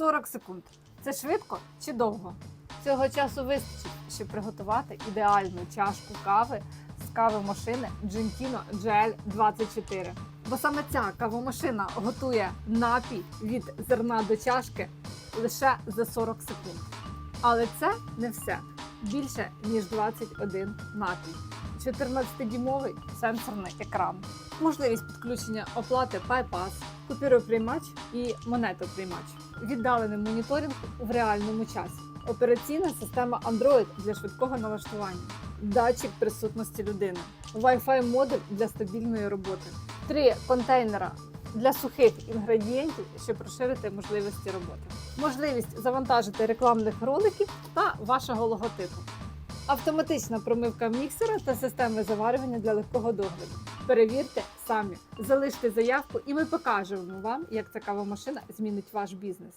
40 секунд. Це швидко чи довго? Цього часу вистачить, щоб приготувати ідеальну чашку кави з кавомашини Gentino GL24. Бо саме ця кавомашина готує напій від зерна до чашки лише за 40 секунд. Але це не все. Більше ніж 21 напій. 14-дюймовий сенсорний екран, можливість підключення оплати PayPass, купюроприймач і монетоприймач, віддалений моніторинг в реальному часі, операційна система Android для швидкого налаштування, датчик присутності людини, Wi-Fi модуль для стабільної роботи, три контейнера для сухих інгредієнтів, щоб розширити можливості роботи, можливість завантажити рекламних роликів та вашого логотипу. Автоматична промивка міксера та системи заварювання для легкого догляду. Перевірте самі, залиште заявку, і ми покажемо вам, як ця кавомашина змінить ваш бізнес.